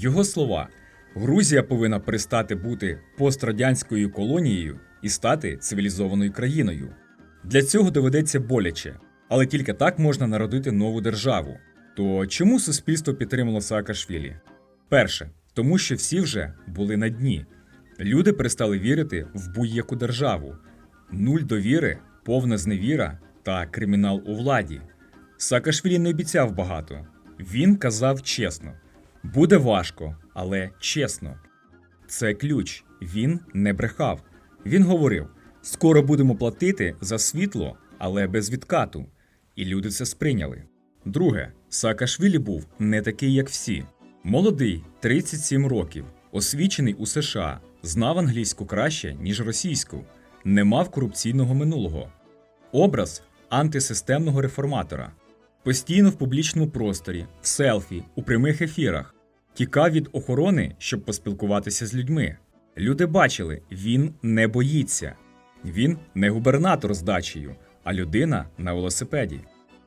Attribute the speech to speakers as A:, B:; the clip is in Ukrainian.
A: Його слова: Грузія повинна перестати бути пострадянською колонією і стати цивілізованою країною. Для цього доведеться боляче, але тільки так можна народити нову державу. То чому суспільство підтримало Саакашвілі? Перше, тому що всі вже були на дні. Люди перестали вірити в будь-яку державу. Нуль довіри, повна зневіра та кримінал у владі. Саакашвілі не обіцяв багато. Він казав чесно: буде важко, але чесно. Це ключ. Він не брехав. Він говорив: скоро будемо платити за світло, але без відкату. І люди це сприйняли. Друге, Саакашвілі був не такий, як всі. Молодий, 37 років, освічений у США, знав англійську краще, ніж російську, не мав корупційного минулого. Образ антисистемного реформатора. Постійно в публічному просторі, в селфі, у прямих ефірах. Тікав від охорони, щоб поспілкуватися з людьми. Люди бачили, він не боїться. Він не губернатор з дачею, а людина на велосипеді.